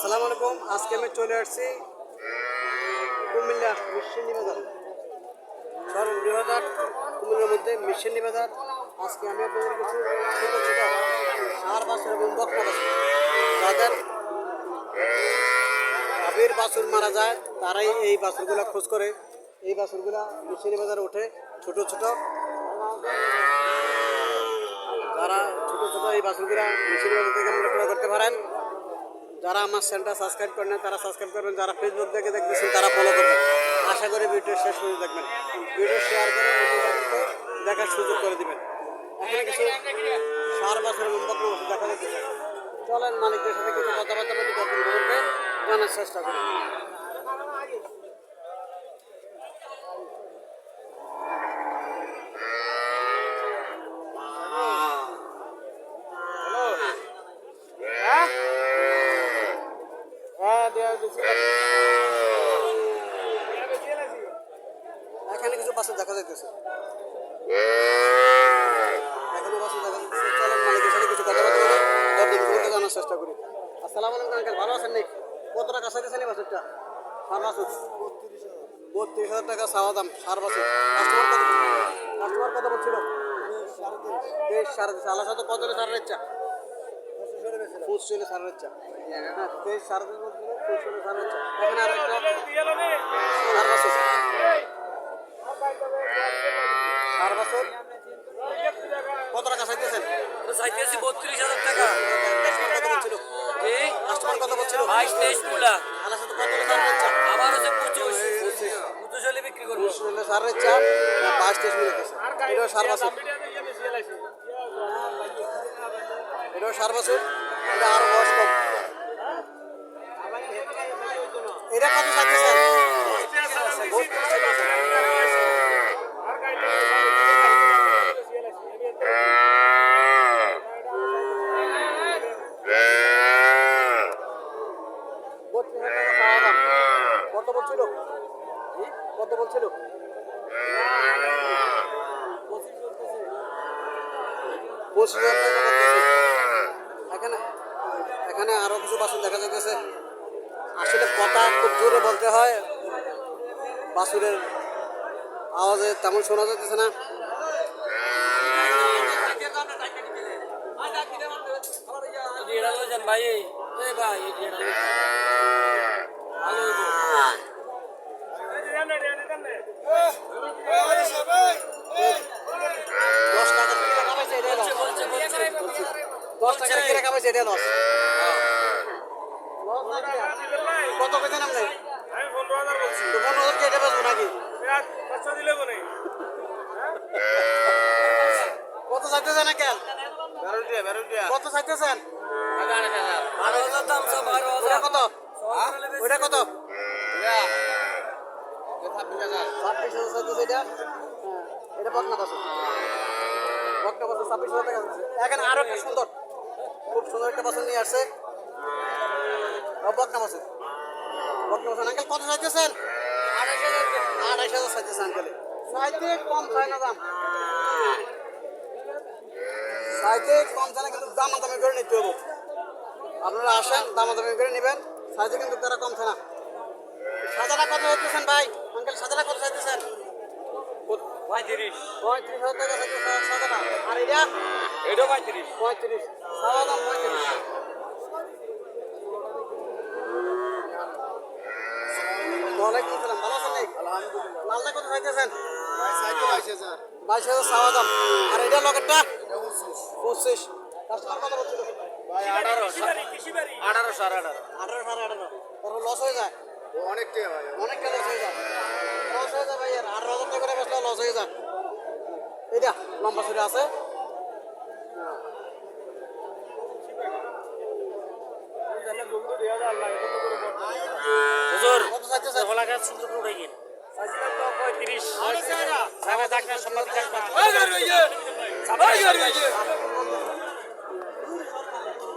আসসালামু আলাইকুম। আজকে আমি চলে আসছি কুমিল্লা মিশনি বাজার। সর্ববৃহৎ কুমিল্লার মধ্যে মিশনি বাজার। আজকে আমি আপনাদের কিছু ছোটো ছোটো সার বাছুর এবং বকরা বাছুর। যাদের গাভীর বাছুর মারা যায়, তারাই এই বাছুরগুলো খোঁজ করে। এই বাছুরগুলা মিশনি বাজারে ওঠে ছোট ছোট। তারা ছোট ছোট এই বাছুরগুলা মিশনি বাজার থেকে আপনারা করতে পারেন যারা আমার চ্যানেলটা সাবস্ক্রাইব করে না তারা সাবস্ক্রাইব করবেন। যারা ফেসবুক থেকে দেখতেছেন, তারা ফলো করবেন। আশা করি ভিডিও শেষ করে দেখবেন। ভিডিও শেয়ার করে দেখার সুযোগ করে দিবেন। এখানে কিছু সার বছর উন্নত বছর দেখা যাচ্ছে। চলেন মালিকদের সাথে কিছু কথাবার্তা বলি, তখন করবে জানার চেষ্টা করি। হ্যাঁ এখানে কিছু বাসে দেখা যাইতেছে। এখানে দেখা যাচ্ছে চলেন চেষ্টা করি। আসসালামু আলাইকুম আঙ্কেল, ভালো কত টাকা চাইতেছেন এই বাসেরটা? সার বাসুর। বত্রিশ হাজার টাকা চাওয়া সার বাসুর। কাস্টমার কত কাস্টমার কত কত সারের ইচ্ছা? চলে সারের ইচ্ছা। হ্যাঁ বাইশ বিক্রি করব সারের ইচ্ছা পাঁচ তেইশ এটাও সার বাসুর এটাও সার বাছুর কম এটা কত চাইতেছেন কত বলছিল? কত বলছিল? পঁচিশ হাজার টাকা এখানে এখানে আরও কিছু বাসন দেখা যাইতেছে। আসলে কথা খুব জোরে বলতে হয় বাসুরের আওয়াজে তেমন শোনা যাচ্ছে না ভাই ভাই। দশ টাকা দশ টাকা কিলো কামাইছে এটা লস? কত চাইতেছেন কেন বারোটিয়া বারোটিয়া কত চাইতেছেন বারো হাজার দাম সব বারো কত? ওটা কত? হাজার ছাব্বিশ হাজার চাইতেছে আরও একটা সুন্দর। খুব সুন্দর একটা বাসন নিয়ে আসছে। বকনা বাসন বকনা বাসন আঙ্কেল কত চাইতেছেন? আড়াইশ হাজার চাইতেছে আঙ্কেল। চাইতে কম চাই না দাম। চাইতে কম চাই না কিন্তু দাম দামি করে নিতে হবে। আপনারা আসেন দামাদামি করে নেবেন। সাইজে কিন্তু তারা কম না। সাদাটা কত চাইতেছেন ভাই? আঙ্কেল সাদাটা কত চাইতেছেন? পঁয়ত্রিশ। পঁয়ত্রিশ হাজার টাকা সাদাটা আর এটা? এটাও পঁয়ত্রিশ। পঁয়ত্রিশ। সাদা দাম পঁয়ত্রিশ। ওয়ালাইকুম আসসালাম ভালো আছেন আলহামদুলিল্লাহ। লালটা কত চাইতেছেন বাইশ হাজার সাদা দাম। আর এটা লকেটটা? পঁচিশ। কাস্টমার কত বলছিল ভাই আঠারো। আঠারো সাড়ে আঠারো। আঠারো সাড়ে আঠারো। তারপর লস হয়ে যায়? অনেকটাই ভাই অনেকটা লস হয়ে যায়। লস হয়ে যায় ভাই আর আঠারো হাজার টাকা করে বেচলে লস হয়ে যায়। লম্বা ছুরি আছে। হুজুর কত চাইতেছে গোলা গাছ সুন্দর করে উঠে গেল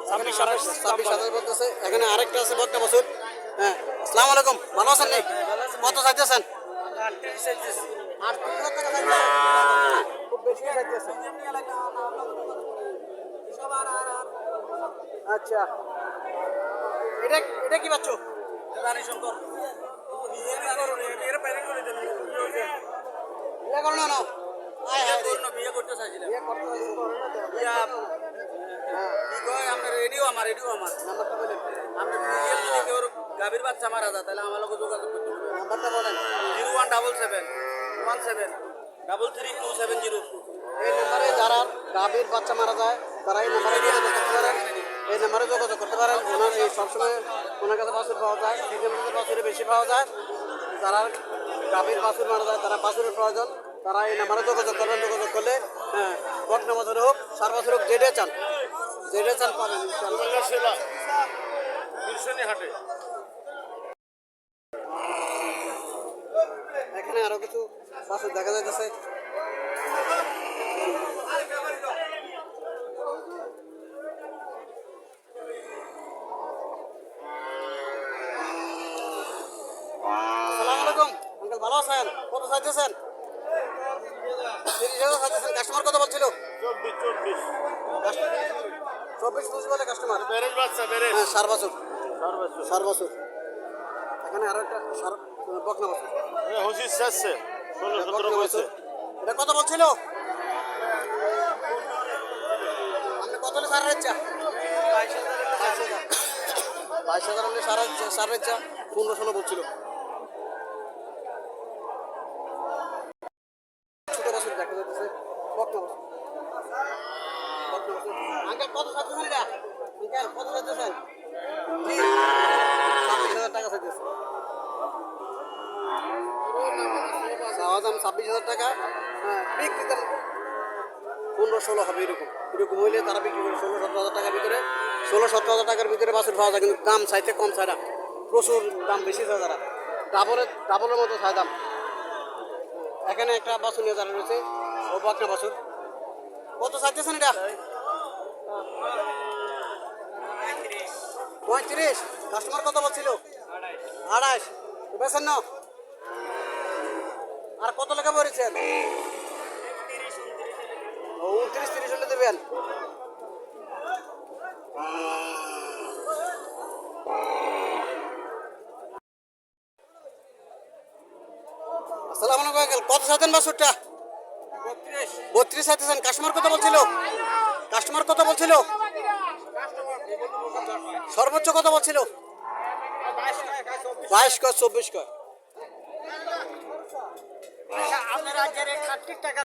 ছাব্বিশ সাতাশ ছাব্বিশ হাজার বলতেছে। এখানে আরেকটা আছে বকটা বছর হ্যাঁ আসসালামু আলাইকুম। ভালো আছেন নি কত চাইতেছেন? আটত্রিশ হাজার টাকা চাইতেছেন খুব বেশি চাইতেছে আচ্ছা। এটা এটা কি পাচ্ছ রানী শঙ্কর। আমার রেডিও আমার নাম্বারটা বলেন আপনি যদি কেউ গাভীর বাচ্চা যায় তাহলে আমার লোক যোগাযোগ করতে হবে নাম্বারটা বলেন double seven one seven double three two seven zero এই নাম্বারে যারা গাভীর বাচ্চা মারা যায় তারা এই নাম্বারে যোগাযোগ করতে পারেন। এই নাম্বারে যোগাযোগ করতে পারেন। ওনার এই সবসময় ওনার কাছে বাছুর পাওয়া যায়। সিজন বাছুরে বেশি পাওয়া যায়। যারা গাভীর বাছুর মারা যায় তারা বাছুরের প্রয়োজন। তারা এই নাম্বারে যোগাযোগ করবেন। যোগাযোগ করলে হ্যাঁ বকনা বছর হোক সার বছর হোক যেটা চান। যেটা চান পাবেন হাটে। এখানে আরও কিছু বাছুর দেখা যাইতেছে। ভালো আছেন? কত চাইতেছেন? তিরিশ হাজার চাইতেছেন। কাস্টমার কত বলছিল? চব্বিশ চব্বিশ। চব্বিশ বলে কাস্টমার বেরেজ বাচ্চা বেরেজ। হ্যাঁ সার বছর। বছর। সার বছর। এখানে আরও একটা সার বকনা বছর। হসিস চাচ্ছে। ষোলো সতেরো বছর। বছর। এটা কত বলছিল? আপনি কত হলে সার রেচ্ছা বাইশ হাজার। বাইশ হাজার হলে সার সার রেচ্ছা পনেরো ষোলো বলছিল ছোট বছর দেখা যাচ্ছে বকনা বছর বকনা বছর আঙ্কেল ছাব্বিশ হাজার টাকা চাইতেছে। দাম হ্যাঁ পনেরো, ষোলো হবে এরকম। এরকম হইলে তারা বিক্রি করে ষোলো, সতেরো হাজার টাকার ভিতরে। ষোলো, সতেরো হাজার টাকার ভিতরে বাছুর পাওয়া যায়, কিন্তু দাম চাইতে কম চায় না। প্রচুর দাম বেশি চায় তারা। ডাবলের ডাবলের মতো চায় দাম। এখানে একটা বাছুর নিয়ে যারা রয়েছে ও একটা বাছুর। কত চাইতেছেন এটা? পঁয়ত্রিশ। কাস্টমার কত বলছিল? আড়াইশ। বেছেন না আর কত লেখা পড়েছেন? উনত্রিশ তিরিশ হলে দেবেন। আসসালামু আলাইকুম আঙ্কেল। কত চাইতেন বাসুরটা বত্রিশ। চাইতেছেন। কাস্টমার কত বলছিল? কাস্টমার কত বলছিল? সর্বোচ্চ কত বলছিল? বাইশ কয় চব্বিশ কয়? ষাট টাকা